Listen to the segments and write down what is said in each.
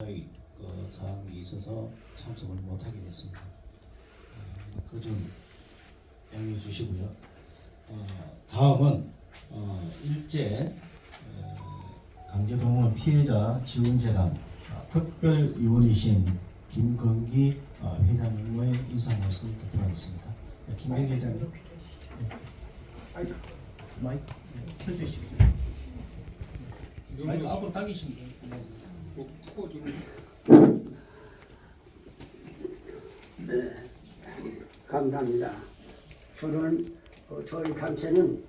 그 사항이 있어서 참석을 못하게 됐습니다. 어, 그좀 양해해 주시고요. 어, 다음은 어, 일제 어, 강제동원 피해자 지원재단 특별위원이신 김건기 어, 회장님의 인사 말씀을 듣도록 하겠습니다. 네, 김건기 회장님. 네. 마이크 네, 켜주십시오. 마이크 앞으로 당기시면 네, 감사합니다. 저는 어, 저희 단체는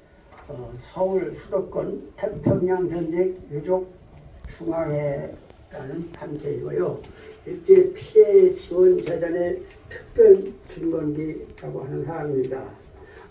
어, 서울 수도권 태평양 전쟁 유족 중앙회라는 단체이고요. 일제 피해 지원 재단의 특별 김건기라고 하는 사람입니다.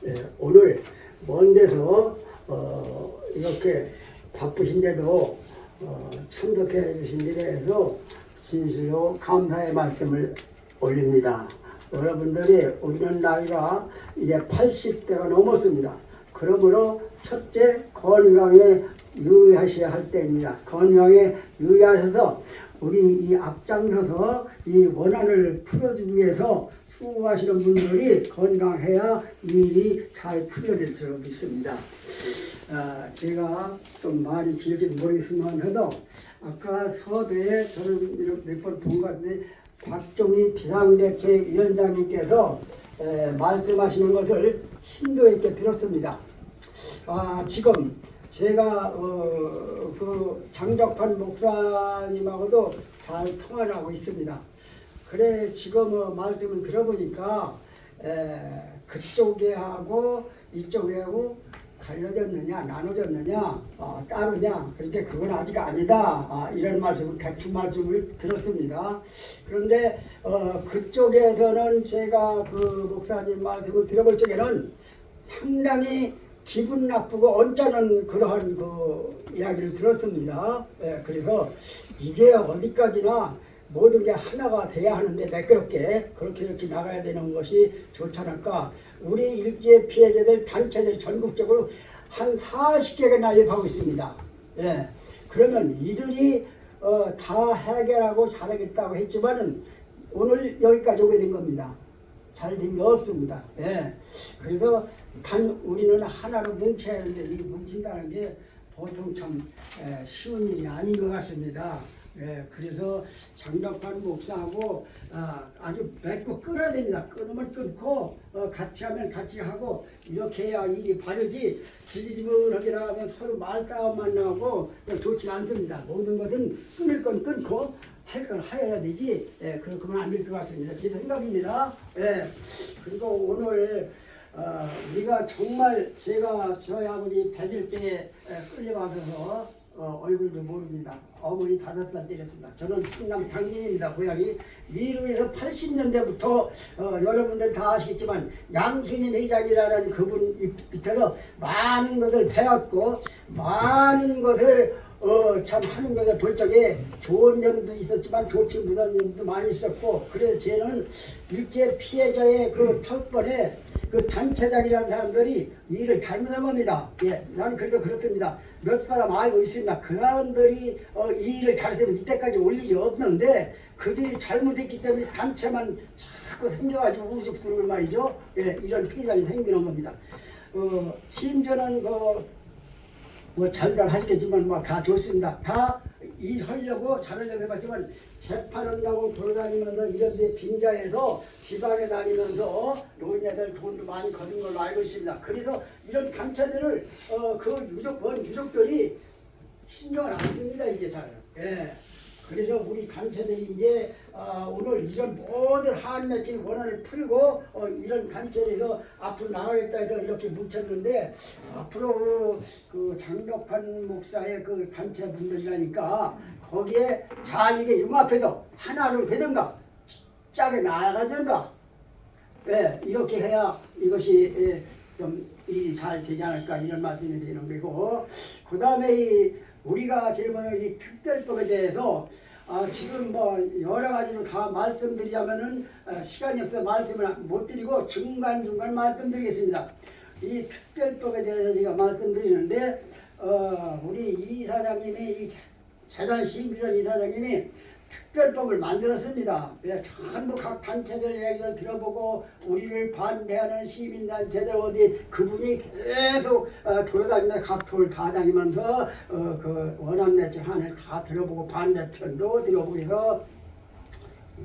네, 오늘 먼 데서 어, 이렇게 바쁘신데도 어, 참석해 주신 데 대해서 진실로 감사의 말씀을 올립니다. 여러분들이 우리는 나이가 이제 80대가 넘었습니다. 그러므로 첫째 건강에 유의하셔야 할 때입니다. 건강에 유의하셔서 우리 이 앞장서서 이 원한을 풀어주기 위해서 수고하시는 분들이 건강해야 이 일이 잘 풀어질 수 있습니다. 아, 제가 좀 말이 길지 모르겠으면 해도 아까 서대에 저는 몇 번 본 것 같은데 박종희 비상대책위원장님께서 에, 말씀하시는 것을 심도 있게 들었습니다. 아, 지금 제가 어, 그 장덕환 목사님하고도 잘 통화를 하고 있습니다. 그래 지금 어, 말씀을 들어보니까 에, 그쪽에 하고 이쪽에 하고 갈려졌느냐 나눠졌느냐 어, 따르냐 그렇게 그건 아직 아니다 아, 이런 말씀을 대충 말씀을 들었습니다. 그런데 어, 그쪽에서는 제가 그 목사님 말씀을 들어볼 적에는 상당히 기분 나쁘고 언짢은 그러한 그 이야기를 들었습니다. 예, 그래서 이게 어디까지나 모든 게 하나가 돼야 하는데 매끄럽게 그렇게 이렇게 나가야 되는 것이 좋지 않을까. 우리 일제 피해자들 단체들 전국적으로 한 40개가 난립하고 있습니다. 예. 그러면 이들이 어, 다 해결하고 잘하겠다고 했지만은 오늘 여기까지 오게 된 겁니다. 잘 된 게 없습니다. 예. 그래서 단 우리는 하나로 뭉쳐야 하는데 이 뭉친다는 게 보통 참 에, 쉬운 일이 아닌 것 같습니다. 예, 그래서 장덕환 목사하고 아, 아주 맺고 끊어야 됩니다. 끊으면 끊고 어, 같이 하면 같이 하고 이렇게 해야 일이 바르지 지지지근하게 나가면 서로 말싸움만 나오고 좋지 않습니다. 모든 것은 끊을 건 끊고 할 건 해야 되지 예, 그렇게만 안 될 것 같습니다. 제 생각입니다. 예, 그리고 오늘 어, 우리가 정말 제가 저희 아버지 배질 때 에, 끌려가서 어, 얼굴도 모릅니다. 어머니 다섯 살 때렸습니다. 저는 충남 당진입니다. 고향이 미루에서 80년대부터 어, 여러분들 다 아시겠지만 양순임 회장이라는 그분 밑- 밑에서 많은 것을 배웠고 많은 것을 어, 참 하는 것을 볼 적에 좋은 점도 있었지만 좋지 못한 점도 많이 있었고 그래서 저는 일제 피해자의 그 첫 번에 그 단체장이라는 사람들이 일을 잘못한 겁니다. 예, 나는 그래도 그렇습니다. 몇 사람 알고 있습니다. 그 사람들이 어, 이 일을 잘했으면 이때까지 올 일이 없는데 그들이 잘못했기 때문에 단체만 자꾸 생겨가지고 우죽스러운 말이죠. 예, 이런 피해자이 생기는 겁니다. 어, 심지어는 그 뭐 잘 잘 하시겠지만 뭐 다 좋습니다. 다 일하려고 잘하려고 해봤지만 재판한다고 돌아다니면서 이런 데 빈자에서 지방에 다니면서 노인네들 돈도 많이 거둔 걸로 알고 있습니다. 그래서 이런 단체들을 어, 그 유족 원 유족들이 신경을 안 씁니다 이제 잘. 예. 그래서 우리 단체들이 이제 아, 오늘 이런 모든 한 맺힌 원한을 풀고 어, 이런 단체에서 앞으로 나가겠다 해서 이렇게 뭉쳤는데 앞으로 그 장덕환 목사의 그 단체 분들이라니까 거기에 잘 이게 융합해서 하나로 되든가 짜게 나아가든가 예, 이렇게 해야 이것이 예, 좀 일이 잘 되지 않을까 이런 말씀이 되는 거고 그 다음에 이 우리가 먼저 이 특별법에 대해서 아, 지금 뭐 여러 가지로 다 말씀드리자면은 어, 시간이 없어 말씀을 못 드리고 중간 중간 말씀드리겠습니다. 이 특별법에 대해서 제가 말씀드리는데 어, 우리 이 사장님이 이 재단 시민전 이사장님이 특별법을 만들었습니다. 예, 전부 각 단체들 얘기를 들어보고 우리를 반대하는 시민단체들 어디 그분이 계속 어, 돌아다니면서 각돌다 다니면서 어, 그 원한 매체 한을 다 들어보고 반대편도 들어보고 해서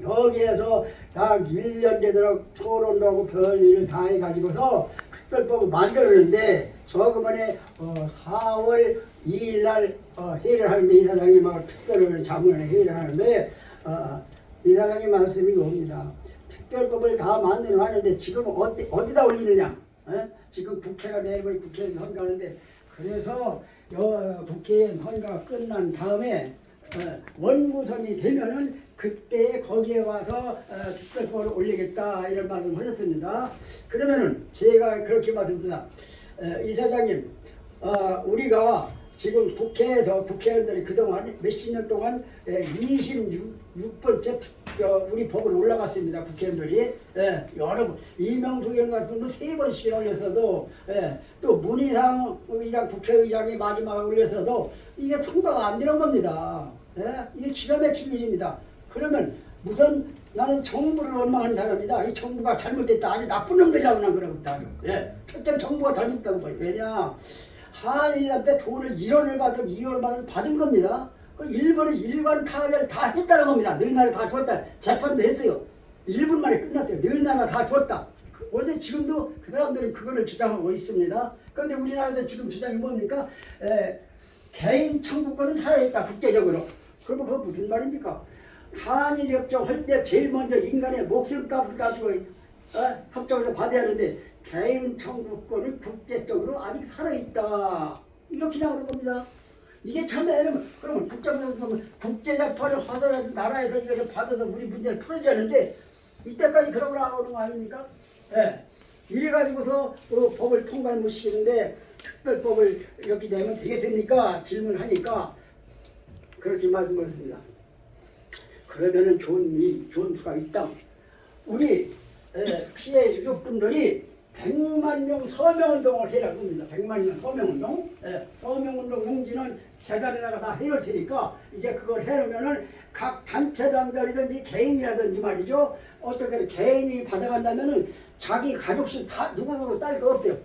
여기에서 딱 1년 되도록 토론도 하고 별일을 다 해가지고서 특별법을 만들었는데 저번에 어, 4월 2일 날 어, 회의를 하는데 이사장님하고 특별을 자문을 회의를 하는데 어, 이사장님 말씀이 옵니다. 특별법을 다 만들어 하는데 지금 어디, 어디다 올리느냐? 에? 지금 국회가 내일 국회에 헌가하는데 그래서 여, 국회 헌가 끝난 다음에 어, 원구성이 되면은 그때 거기에 와서 어, 특별법을 올리겠다 이런 말을 하셨습니다. 그러면은 제가 그렇게 말씀드립니다. 어, 이사장님, 어, 우리가 지금 국회에서 국회의원들이 그동안 몇십 년 동안 26번째 우리 법으로 올라갔습니다. 국회의원들이 예, 여러 번 이명숙 의원 같은 분도 세 번씩 올렸어도 예, 또 문희상 의장 국회의장이 마지막에 올렸어도 이게 통과가 안 되는 겁니다. 예, 이게 기가 막힌 일입니다. 그러면 무슨 나는 정부를 원망하는 사람이다. 이 정부가 잘못됐다. 아주 나쁜 놈들이라고 난 그러고 있다. 예. 첫째 정부가 잘못했다고 봐요. 왜냐? 한일한테 돈을 1원을 받은 2원을 받은, 받은 겁니다. 그 일본의 일관 타결 다 했다는 겁니다. 너희 나라 다 줬다. 재판도 했어요. 1분 만에 끝났어요. 너희 나라 다 줬다. 그, 어제 지금도 그 사람들은 그거를 주장하고 있습니다. 그런데 우리나라도 지금 주장이 뭡니까? 에, 개인 청구권은 살아있다. 국제적으로. 그러면 그거 무슨 말입니까? 한일 협정 할 때 제일 먼저 인간의 목숨값을 가지고 어? 협정을 받아야 하는데 개인 청구권은 국제적으로 아직 살아있다 이렇게 나오는 겁니다. 이게 참 애매면 그러면 국제적으로 국제재판을 하더라도 나라에서 이것을 받아서 우리 문제를 풀어야 하는데 이때까지 그러고 나오는 거 아닙니까? 예. 이래 가지고서 그 법을 통과를 못 시키는데 특별법을 이렇게 되면 되게 됩니까? 질문하니까 그렇게 말씀하셨습니다. 그러면은 좋은 일, 좋은 수가 있다. 우리 에, 피해 유족분들이 100만 명 서명운동을 해라고 합니다. 100만 명 서명운동. 예, 서명운동 용지는 재단에다가 다 해올 테니까 이제 그걸 해놓으면은 각 단체장들이든지 개인이라든지 말이죠. 어떻게 개인이 받아간다면은 자기 가족씩 다 누구누구 딸거 없어요.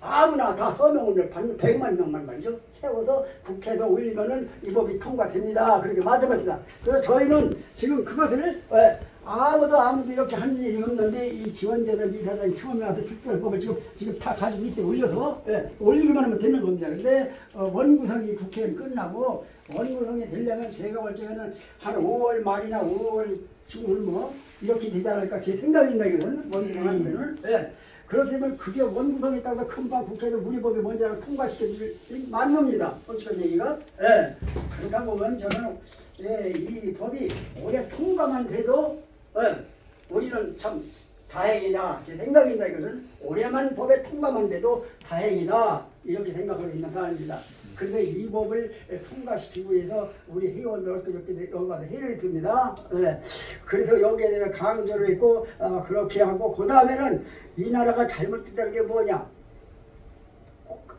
아무나 다 서명을 받는 100만 명만 말이죠. 세워서 국회에 올리면은 이 법이 통과됩니다. 그렇게 말씀하십니다. 그래서 저희는 지금 그것을 예, 아무도 아무도 이렇게 하는 일이 없는데 이 지원자들 이사장이 처음에 와서 특별법을 지금 지금 다 가지고 이때 올려서 예, 올리기만 하면 되는 겁니다. 근데 어, 원구성이 국회는 끝나고 원구성이 되려면 제가 볼 적에는 한 5월 말이나 5월 중을 뭐 이렇게 되지 않을까 제 생각입니다. 이거는 원구성하는 거는. 예. 그렇게 되면 그게 원구성에 따라서 금방 국회를 우리 법이 먼저 통과시켜줄 맞습니다. 솔직한 얘기가. 예. 그렇다 보면 저는 예, 이 법이 올해 통과만 돼도 예, 우리는 참 다행이다. 제 생각입니다. 이거는 올해만 법에 통과만 돼도 다행이다. 이렇게 생각하고 있는 사람입니다. 근데 이 법을 통과시키기 위해서 우리 회원들 그렇게 여기가서 해를 듭니다. 예. 그래서 여기에 대해서 강조를 했고 어, 그렇게 하고 그 다음에는 이 나라가 잘못됐다는 게 뭐냐?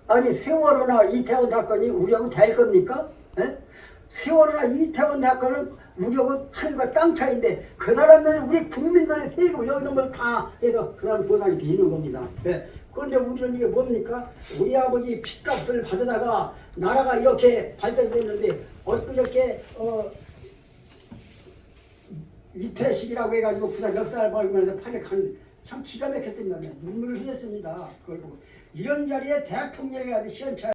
아니 세월호나 이태원 사건이 우리하고 될 겁니까? 예? 세월호나 이태원 사건은 우리하고 하늘과 땅 차이인데 그 사람들은 우리 국민들의 세금 여기 있는 걸 다 해서 그 사람 보상이 되는 겁니다. 예. 그런데 우리는 이게 뭡니까? 우리 아버지 핏값을 받으다가 나라가 이렇게 발전됐는데 엊그저께 어, 이태식이라고 해가지고 부산 역사를 발굴해서 판에 간참 기가 막혔답니다. 눈물을 흘렸습니다. 그걸 보고 이런 자리에 대통령이 아주 시원찮